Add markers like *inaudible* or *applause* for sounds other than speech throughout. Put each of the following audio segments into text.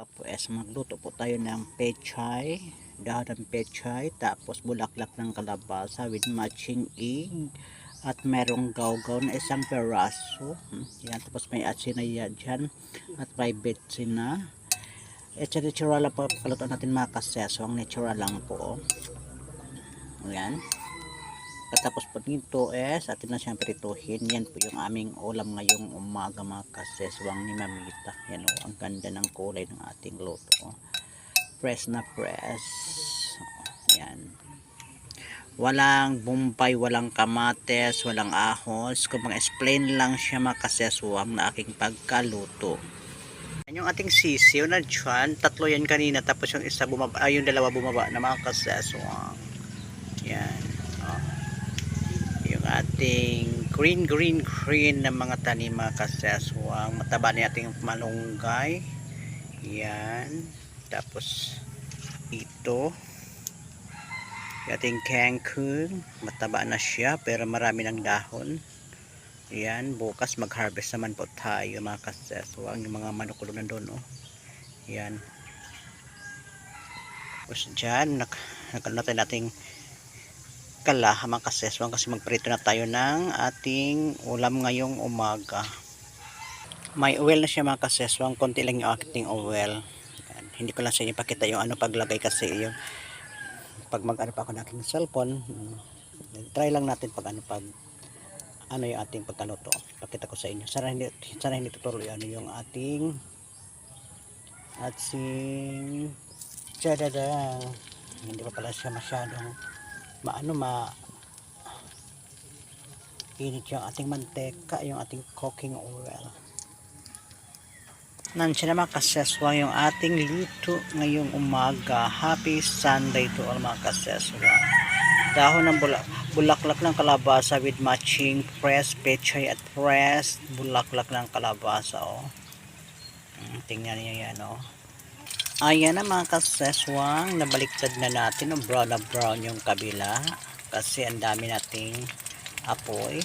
Tapos magluto po tayo ng pechay, dahon ng pechay, tapos bulaklak ng kalabasa with matching egg at merong gawgaw na isang peraso. Hmm, Yan, tapos may atsina yan at may betsina. Ito natural lang po kaluto natin mga kaseso. Ang natural lang po. Yan. Pagkatapos po nito is atin na siyang prituhin. Yan po yung aming ulam ngayong umaga mga kaseswang ni Mamita. Yan o, ang ganda ng kulay ng ating luto. Press na press. Yan. Walang bumpay, walang kamates, walang ahos. Kung explain lang siya mga kaseswang na aking pagkaluto. Yan yung ating sisiw na dyan. Tatlo yan kanina. Tapos yung isa bumaba, ay yung dalawa bumaba na mga kaseswang. Yan. Oh yung ating green green green na mga tanim mga kaseswang mataba na ating malunggay. Yan. Tapos ito. Ating kangkong mataba na siya pero marami ng dahon. Yan. Bukas mag harvest naman po tayo mga kaseswang yung mga manukulo na doon oh. yan. Tapos dyan nak nakalata nating kala mga kaseswang kasi magprito na tayo ng ating ulam ngayong umaga. May oil na siya mga kaseswang. Konti lang yung ating oil. Yan. hindi ko lang sa inyo pakita yung ano paglagay kasi yung pag mag ano pa ako ng aking cellphone. Mm, try lang natin pag ano pag ano yung ating pagkaluto. Pakita ko sa inyo. Sana hindi, sana hindi tutuloy ano yung ating ating tadada hindi pa pala siya masyadong maano ma init yung ating mantika yung ating cooking oil Nandiyan naman kaseswa yung ating luto ngayong umaga. Happy Sunday to all mga kaseswa. Dahon ng bulak bulaklak ng kalabasa with matching press pechay at press bulaklak ng kalabasa. Oh. Mm, Tingnan niyo yan. Oh. Ayan na mga kaseswang, nabaliktad na natin, oh, brown na brown yung kabila kasi ang dami nating apoy.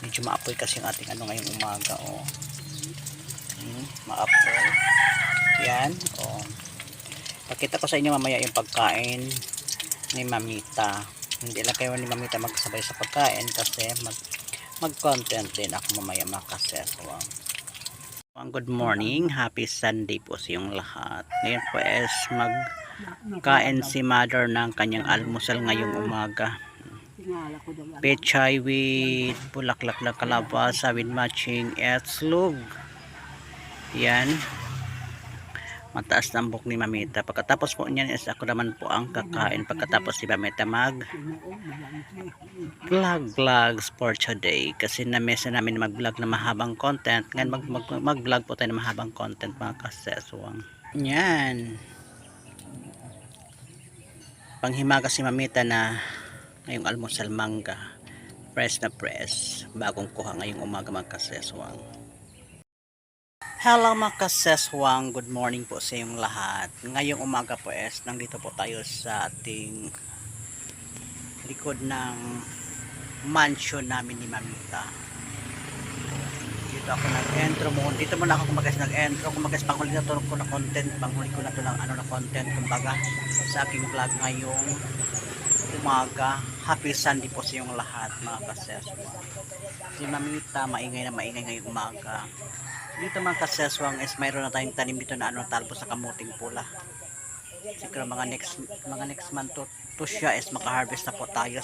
Medyo maapoy kasi yung ating ano ngayong umaga, oh. Hmm, maapoy. Yan, oh. Pakita ko sa inyo mamaya yung pagkain ni Mamita. Hindi lang kayo ni Mamita magsabay sa pagkain kasi mag mag-content din ako mamaya mga kaseswang. Good morning, happy Sunday po sa inyong lahat. Ngayon po is magkain si mother ng kanyang almusal ngayong umaga. Pechay with bulaklak ng kalabasa with matching etslug. Yan. Mataas na buhok ni Mamita. Pagkatapos po niyan is ako naman po ang kakain. Pagkatapos si Mamita mag vlog vlogs for today. Kasi na-mesa namin mag vlog na mahabang content. Ngayon mag, mag, mag vlog po tayo na mahabang content mga kaseswang. Yan. Panghimaga si mamita na ngayong almusal mangga. Press na press bagong kuha ngayong umaga mga kaseswang Hello mga kaseswang, good morning po sa inyong lahat. Ngayong umaga po es, nandito po tayo sa ating likod ng mansion namin ni Mamita. Dito ako nag-entro mo. Dito muna ako kumagas nag-entro. Kumagas panghuli na to ko na content. Panghuli ko na to ng ano na content. Kumbaga sa aking vlog ngayong umaga. Happy Sunday po sa inyong lahat mga kaseswang. Si Mamita maingay na maingay ngayong umaga. Dito mga kaseswang is mayroon na tayong tanim dito na ano talpo sa kamuting pula. Siguro mga next mga next month to, to siya is maka-harvest na po tayo.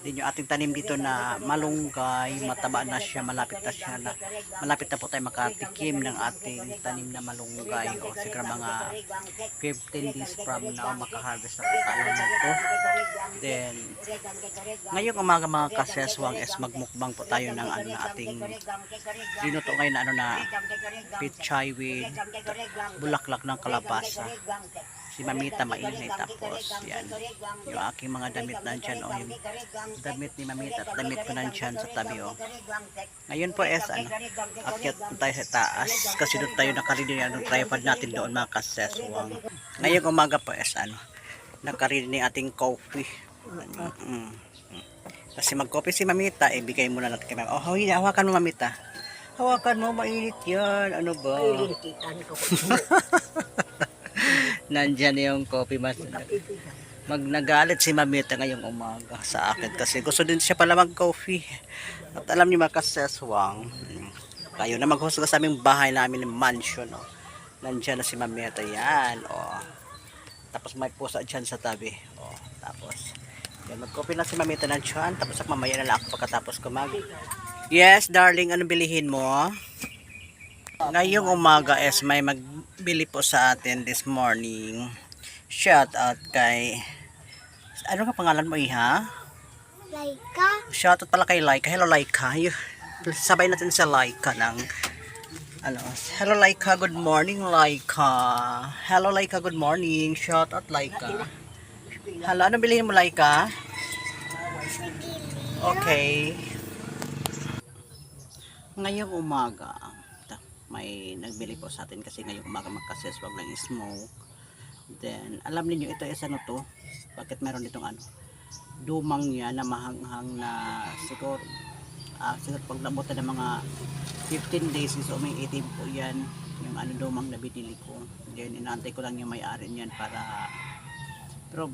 Din yung ating tanim dito na malunggay, mataba na siya, malapit na siya na malapit na po tayo makatikim ng ating tanim na malunggay o siguro mga 15 days from now maka-harvest na po tayo nito. Then ngayong umaga mga kaseswang is magmukbang po tayo ng ano na ating dinuto ngayon na ano na pichay with bulaklak ng kalabasa si Mamita mainit tapos yan. Yung aking mga damit nandyan o yung damit ni Mamita at damit ko nandyan sa tabi o ngayon po es ano akyat tayo sa taas kasi doon tayo nakarili yung tripod natin doon mga kaseswang ngayong umaga po es ano nakarili ni ating coffee. Mm. kasi mag-coffee si Mamita ibigay muna natin kay Mamita. Oh hawakan mo Mamita. Hawakan mo mainit yan ano ba? Lintitan ko. *laughs* Nandyan yung coffee mas mag nagalit si Mamita ngayong umaga sa akin kasi gusto din siya pala mag coffee at alam niyo mga kaseswang kayo na maghusga sa aming bahay namin ng mansion oh. nandyan na si Mamita yan oh. tapos may pusa dyan sa tabi oh. tapos yan, mag coffee na si Mamita ng tiyan tapos mamaya na lang ako pagkatapos ko mag yes darling anong bilihin mo ngayong umaga es may magbili po sa atin this morning shout out kay ano ka pangalan mo iha? Laika. Shout out pala kay Laika. Hello Laika. Sabay natin sa Laika ng ano. Hello Laika, good morning Laika. Hello Laika, good morning. Shout out Laika. Hala, ano bilhin mo Laika? Okay. Ngayong umaga, may nagbili po sa atin kasi ngayong umaga magkaseswag ng smoke. Then, alam niyo ito is ano to? Bakit meron ditong ano? Dumang niya na mahanghang na siguro ah, siguro pag na ng mga 15 days is may itim po yan yung ano dumang na binili ko then inaantay ko lang yung may-ari niyan para pero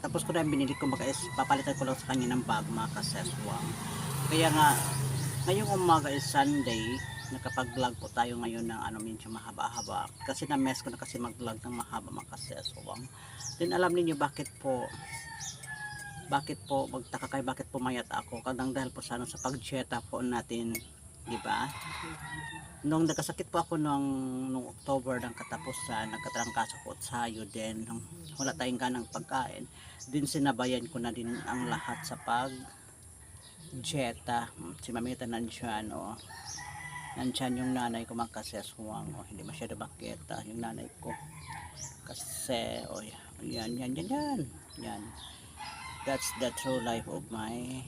tapos ko na yung binili ko baka is papalitan ko lang sa kanya ng bag mga kaseswang kaya nga ngayong umaga is Sunday nakapag-vlog po tayo ngayon ng ano medyo mahaba-haba. Kasi na-mess ko na kasi mag-vlog ng mahaba mga kaseswang then alam niyo bakit po bakit po magtaka kayo bakit pumayat ako? Kadang dahil po sana sa pagjeta po natin di ba? Nung nagkasakit po ako nung, nung October ng katapusan nagkatrangkaso po sayo din nung wala tayong ganang pagkain din sinabayan ko na din ang lahat sa pag jeta si mamita nandyan o nandyan yung nanay ko magkaseswang o hindi masyado makita yung nanay ko. Kasi o yan yan yan yan yan. That's the true life of my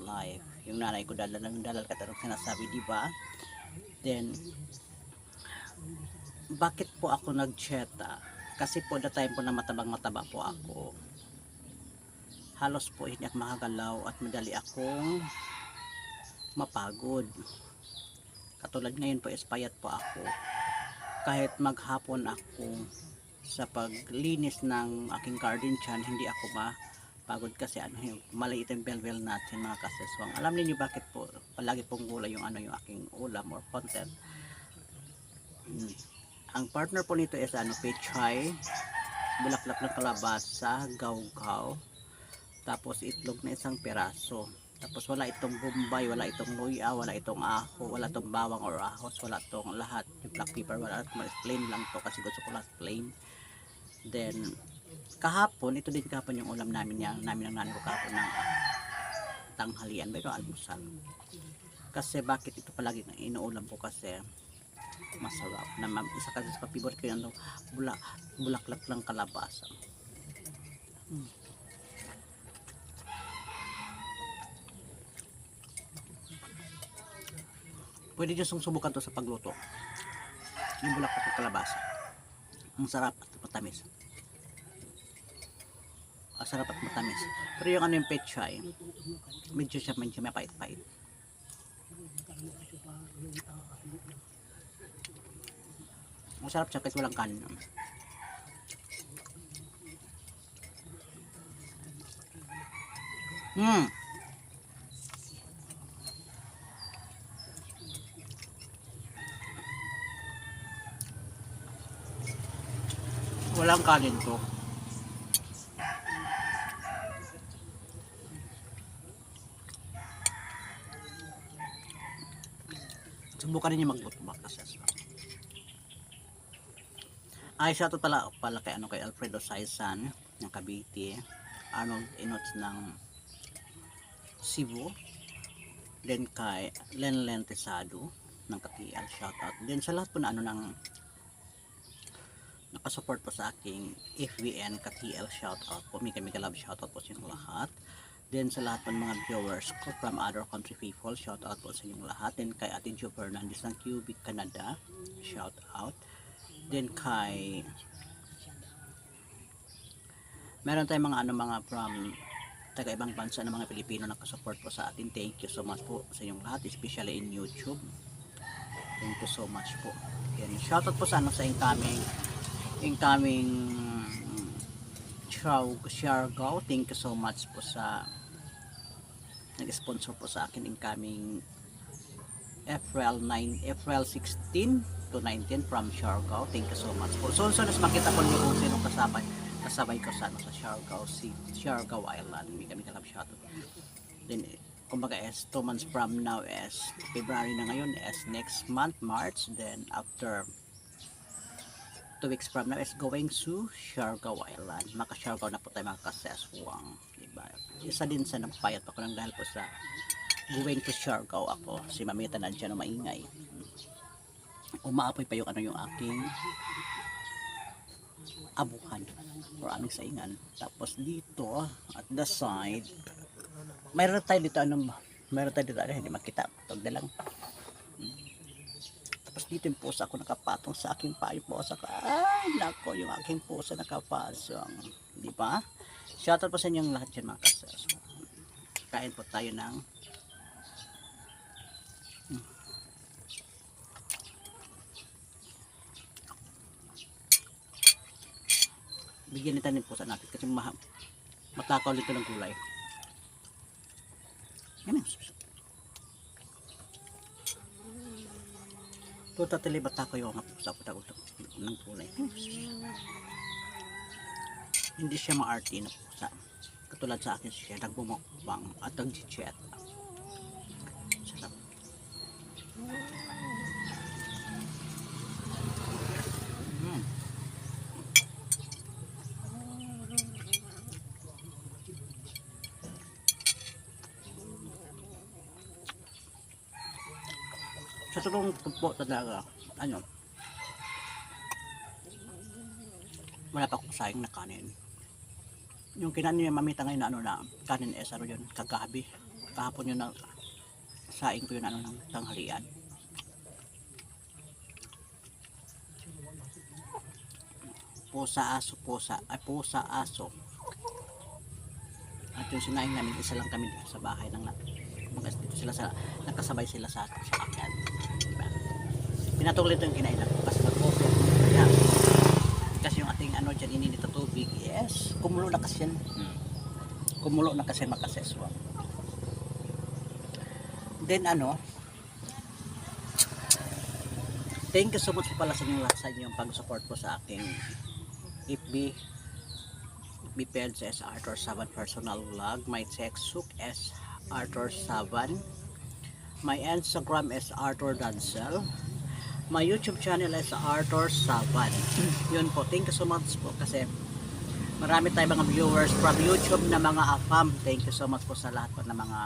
life. Yung nanay ko dalal ng dalal katarong sinasabi di ba? Then bakit po ako nagcheta? Kasi po the time po na matabang mataba po ako. Halos po hindi ako makagalaw at madali akong mapagod katulad ngayon po espayat po ako. Kahit maghapon ako sa paglinis ng aking garden chan hindi ako ma pagod kasi ano yung maliit yung belbel natin mga kaseswang. Alam niyo bakit po palagi pong gulay yung ano yung aking ulam or content. Hmm. ang partner po nito is ano pechay bulaklak ng kalabasa gawgaw tapos itlog na isang peraso tapos wala itong bombay wala itong luya wala itong aho wala itong bawang or ahos wala itong lahat yung black pepper wala plain lang to kasi gusto ko lahat plain then kahapon, ito din kahapon yung ulam namin yan, namin ang nanay ko kahapon ng tanghalian, pero almusal. Kasi bakit ito palagi inuulam ko kasi masarap. Na isa kasi sa favorite ko yan, bula, bulaklak lang kalabasa. Hmm. Pwede nyo subukan to sa pagluto. Yung bulaklak ng kalabasa. Ang sarap at matamis masarap at matamis. Pero yung ano yung pechay, medyo siya medyo may pait-pait. Masarap siya kahit walang kanin. Hmm. Walang kanin to. subukan ninyo magluto baka sa ay siya to pala pala kay ano kay Alfredo Saizan ng Cavite. Arnold Inots ng Cebu. Then kay Len Len Tesado ng Katial shoutout. Then sa lahat po na ano ng nakasupport po sa aking FVN Katiel shoutout po may kami kalab shoutout po sa inyong lahat Then sa lahat ng mga viewers ko from other country people, shout out po sa inyong lahat. Then kay Ate Jo Fernandez ng Cubic, Canada, shout out. Then kay meron tayong mga ano mga from taga ibang bansa ng mga Pilipino na nakasupport po sa atin. Thank you so much po sa inyong lahat, especially in YouTube. Thank you so much po. Yan, shout out po sa ano sa incoming incoming Siargao. Thank you so much po sa nag-sponsor po sa akin incoming April 9, April 16 to 19 from Siargao. Thank you so much po. So, so nas makita po niyo kung sino kasabay kasabay ko sa, ano, sa Siargao, si Siargao Island. May kami kalab siya to. Then, kumbaga is 2 months from now is February na ngayon is next month, March. Then, after 2 weeks from now is going to Siargao Island. Maka Siargao na po tayo mga kaseswang. Diba? Isa din sa nagpayat ako ng dahil po sa going to Siargao ako. Si Mamita na dyan na maingay. Umaapoy pa yung ano yung aking abuhan or aming saingan. Tapos dito, at the side, mayroon tayo dito, anong, mayroon tayo dito, ano, hindi makita, tag na lang. Tapos dito yung pusa ko nakapatong sa aking pa, yung pusa ko, ay, nako, yung aking pusa nakapasong. Di ba? Shoutout po sa inyong lahat yan mga kasas. Kain po tayo ng bigyan nito ng pusa natin kasi matakaw nito ng gulay. Yan Ito tatali matakaw yung mga pusa ko ng gulay. Hindi siya maarte na pusa. Katulad sa akin siya, nagbumukbang at nag-chat. Sarap. Mm. Sa tulong po talaga, ano, wala pa akong sayang na kanin. Yung kinanin niya mamita ngayon na ano na kanin es ano yun, kagabi. Kahapon yun na saing ko yun ano ng tanghalian. Pusa aso, pusa, ay pusa aso. At yung sinaing namin, isa lang kami sa bahay ng mga dito sila sa nakasabay sila sa sa akin. Diba? Pinatuloy ito yung kinain ko kasi nag-over. Kaya, kasi yung ating ano dyan ininit na tubig, yes, kumulo na kasi yan. Kumulo na kasi makaseswa. Then ano, thank you so much pala sa inyong lahat sa inyong pag-support po sa aking FB FB page as Arthur 7 personal vlog my textbook as Arthur 7 my Instagram is Arthur Dancel my YouTube channel is Arthur 7 yun po. Thank you so much po kasi marami tayong mga viewers from YouTube na mga afam thank you so much po sa lahat po ng mga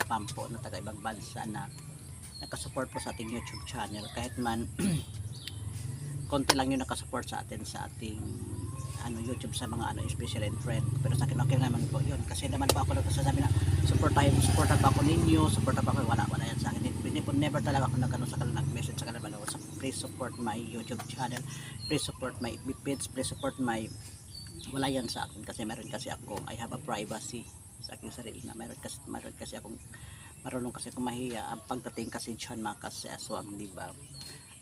afam po na taga ibang bansa na nakasupport po sa ating YouTube channel. Kahit man *clears throat* konti lang yung nakasupport sa atin sa ating YouTube sa mga ano special and friend. Pero sa akin okay naman po yun. Kasi naman po ako nagsasabi na support tayo support pa ako ninyo support pa ako. Wala wala yan sa akin. Hindi po never talaga ako nagano sa kanila nag-message sa kanila so, please support my YouTube channel. Please support my FB page. Please support my wala yan sa akin. Kasi meron kasi akong I have a privacy sa aking sarili na meron kasi meron kasi akong marunong kasi akong mahiya. Ang pagdating kasi dyan mga kaseswang di ba?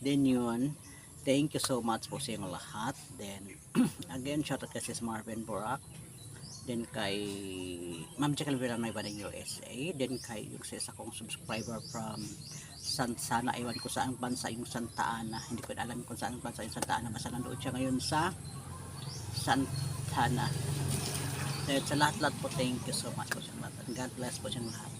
Then yun thank you so much po sa inyong lahat. Then *clears throat* again shout out kasi sa Marvin Borak. Then kay Ma'am Jackal Villanueva ng USA then kay yung sa isa kong subscriber from San Sana iwan ko saan bansa yung Santa Ana. Hindi ko alam kung saan bansa yung Santa Ana. Basta nandoon siya ngayon sa Santa Ana. Then sa lahat-lahat po thank you so much po sa lahat. God bless po sa lahat